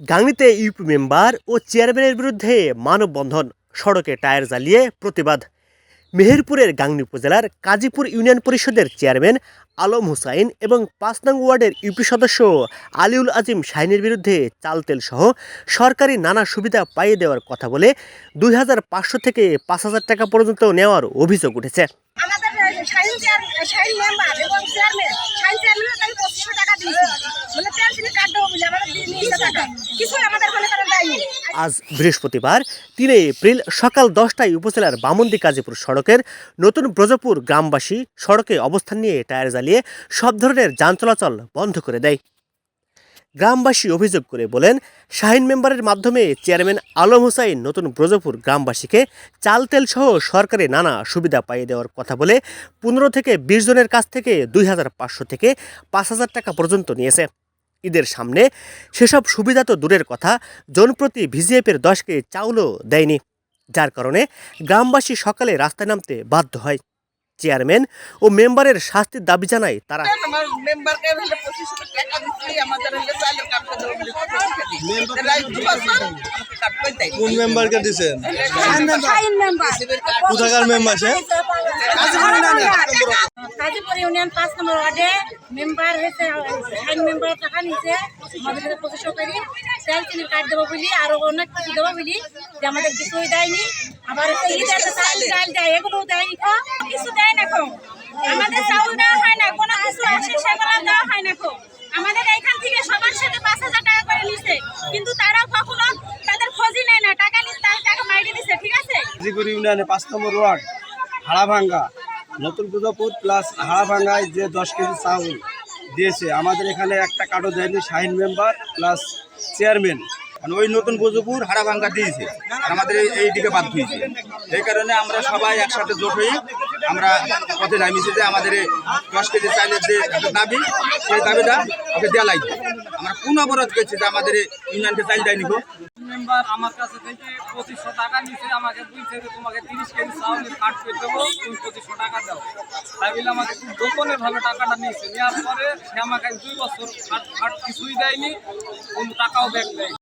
গাংনীতে UP member ও চেয়ারম্যানের বিরুদ্ধে মানববন্ধন, সড়কে টায়ার জ্বালিয়ে প্রতিবাদ। মেহেরপুরের গাংনী উপজেলার কাজীপুর ইউনিয়ন পরিষদের চেয়ারম্যান আলম হুসাইন এবং পাঁচ নং ওয়ার্ডের ইউপি সদস্য আলিউল আজিম শাহিনের বিরুদ্ধে চাল তেল সহ সরকারি নানা সুবিধা পাইয়ে দেওয়ার কথা বলে দুই হাজার পাঁচশো থেকে পাঁচ হাজার টাকা পর্যন্ত নেওয়ার অভিযোগ উঠেছে আমাদের শাহিন চেয়ার শাহিন মেম্বার এবং চেয়ারম্যান শাহিন চেয়ারম্যানের আমি পঁচিশশো টাকা দিয়েছি বলে পেনশনের কার্ড দেবো বলে আমাদের দিয়ে নিয়েছে টাকা আজ বৃহস্পতিবার, তিন এপ্রিল সকাল দশটায় উপজেলার বামন্দি কাজীপুর সড়কের নতুন ব্রজপুর গ্রামবাসী সড়কে অবস্থান নিয়ে টায়ার জ্বালিয়ে সব ধরনের যান চলাচল বন্ধ করে দেয়। গ্রামবাসী অভিযোগ করে বলেন, শাহিন মেম্বারের মাধ্যমে চেয়ারম্যান আলম হোসাইন নতুন ব্রজপুর গ্রামবাসীকে চাল তেল সহ সরকারি নানা সুবিধা পাইয়ে দেওয়ার কথা বলে পনেরো থেকে বিশ জনের কাছ থেকে দুই হাজার পাঁচশো থেকে পাঁচ হাজার টাকা পর্যন্ত নিয়েছে। ঈদের সামনে সেসব সুবিধা তো দূরের কথা জনপ্রতি ভিজিএফের দশ কেজি চাউলও দেয়নি। যার কারণে গ্রামবাসী সকালে রাস্তায় নামতে বাধ্য হয়। চেয়ারম্যান ও মেম্বারের শাস্তির দাবি জানায় তারা। মেম্বারকে। কোন দিছেন কোথাকার মেম্বার সে কাজীপুর ইউনিয়ন পাঁচ নম্বর ওয়ার্ডে মেম্বার হয়েছে শাহিন মেম্বার টাকা নিয়েছে আমাদের কাছে পঁচিশশো করি তেল চিনির কার্ড দেবো বলি আরও অনেক কিছু দেবো বলি যে আমাদের কিছুই দেয়নি আবার চাল দেয় এগুলোও দেয়নি কিছু দেয় না খো আমাদের চাউল দেওয়া হয় না কোনো কিছু আসে সেগুলো দেওয়া হয় না খো আমাদের এখান থেকে সবার সাথে পাঁচ হাজার টাকা করে নিছে কিন্তু তারাও গাজীপুর ইউনিয়নে পাঁচ নম্বর ওয়ার্ড, হাড়াভাঙ্গা। নতুন দুর্গাপুর প্লাস হাড়াভাঙ্গায় যে দশ কেজি চাউল দিয়েছে, আমাদের এখানে একটা কার্ডও দেয়নি, শাহিন মেম্বার প্লাস চেয়ারম্যান ওই নতুন বুজুপুর হাড়াভাঙ্গা দিয়েছে, আমাদের এই- দিকে বাদ দিয়েছে। এই কারণে আমরা সবাই একসাথে জোট হয়ে আমরা পথে নামিয়েছি যে আমাদের দশ কেজি চাইলের যে দাবি, সেই দাবিটা ওকে দেওয়া লাগবে। আমরা কোন অবরোধ করছি যে আমাদের ইউনিয়নকে চাইল দেয়নি মেম্বার আমার কাছে থেকে পঁচিশশো টাকা নিচে আমাকে দুই থেকে তোমাকে তিরিশ কেজি চাউলের কাট করে দেবো, তুমি পঁচিশশো টাকা দাও। তাই বলে আমাকে খুব গোপনে ভাবে টাকাটা নিয়েছে। নেওয়ার পরে সে আমাকে দুই বছর কাট কাট কিছুই দেয়নি, কোনো টাকাও ব্যাগ দেয়